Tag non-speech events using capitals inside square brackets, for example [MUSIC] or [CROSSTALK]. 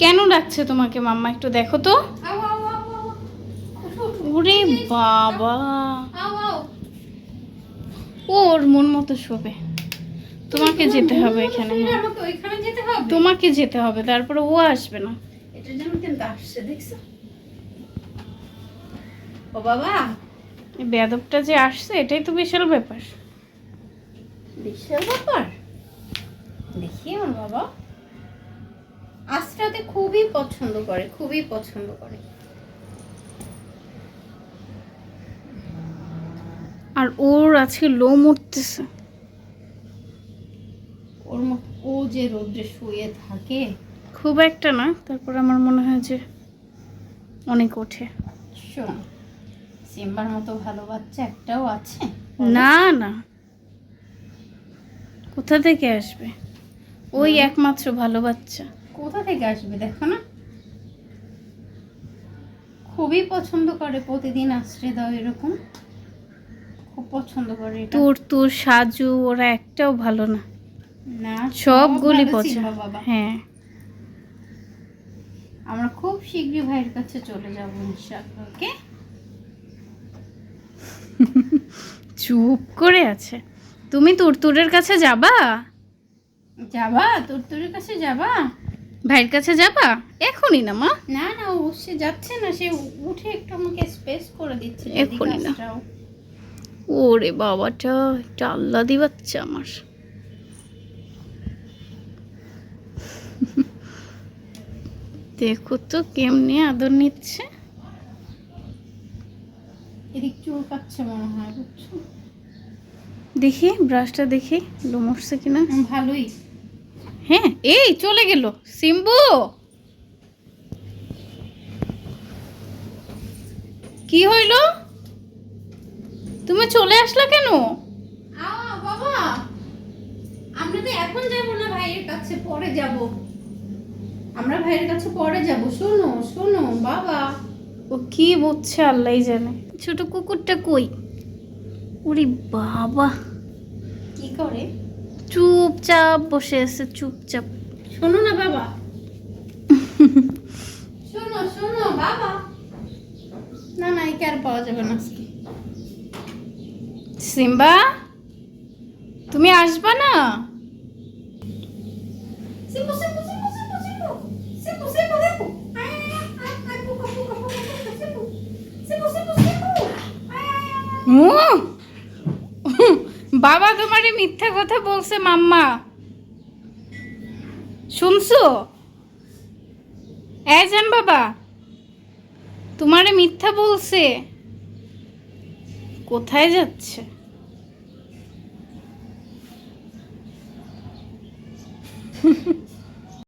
কেন ডাকছে তোমাকে মাম্মা? একটু দেখো তো। ওরে বাবা। ওর মন মতো শোবে। তোমাকে যেতে হবে এখানে হ্যাঁ। তোমাকে যেতে হবে তারপরে ও আসবে না। এটা যেন কিন্তু আসছে দেখছ? ও বাবা। এই বেয়াদবটা যে আসছে এটাই তো বিশাল ব্যাপার। বিশাল ব্যাপার? দেখি আমার বাবা। আস্রাতে খুবই পছন্দ করে খুবই পছন্দ করে। আর ওর আজকে লো উঠতেছে ওর ও যে রোদ্রে শুয়ে থাকে। খুব একটা না তারপর আমার মনে হয় যে অনেক ওঠে। শোন সিম্বার মতো ভালো বাচ্চা একটাও আছে? না না। কোথা থেকে আসবে? ওই একমাত্র ভালো বাচ্চা। কোথা থেকে আসবে? দেখো না। খুবই পছন্দ করে প্রতিদিন আশ্রয় দাও এরকম। খুব পছন্দ করে তোর তোর সাজু ওরা একটাও ভালো না। না সবগুলি পছন্দ। হ্যাঁ। আমরা খুব শীঘ্রই ভাইয়ের কাছে চলে যাব ইনশাআল্লাহ ওকে? চুপ করে আছে। তুমি তুরতুরের কাছে যাবা? যাবা? তোর তোর কাছে যাবা? ভাইয়ের কাছে যাবা? এখনই না মা। না না ও সে যাচ্ছে না সে উঠে একটু আমাকে স্পেস করে দিচ্ছে এখনই না। ওরে বাবাটা একটা আল্লাদি বাচ্চা আমার। দেখো তো কেমনি আদর নিচ্ছে। এদিক চুল কাচ্ছে মনে হয় বুঝছ? দেখি ব্রাশটা দেখি লোমসছে কিনা? ভালোই। হ্যাঁ এই চলে গেল। সিম্বু! কি হইল? তুমি চলে আসলা কেন? বাবা আমরা তো এখন যাব না ভাইয়ের কাছে পরে যাব। আমরা ভাইয়ের কাছে পরে যাব শোনো শোনো বাবা। ও কি আল্লাহ জানে। ছোট কুকুরটা কই? ওরে বাবা। কি করে? চুপচাপ বসে আছে চুপচাপ শোনো না বাবা শোনো শোনো বাবা না না একে আর পাওয়া যাবে না আজকে সিম্বা তুমি আসবা না সিম্বু বাবা তোমারে মিথ্যা কথা বলছে, মাম্মা। শুনছো? এই জান বাবা, তোমারে মিথ্যা বলছে। কোথায় যাচ্ছে? [LAUGHS]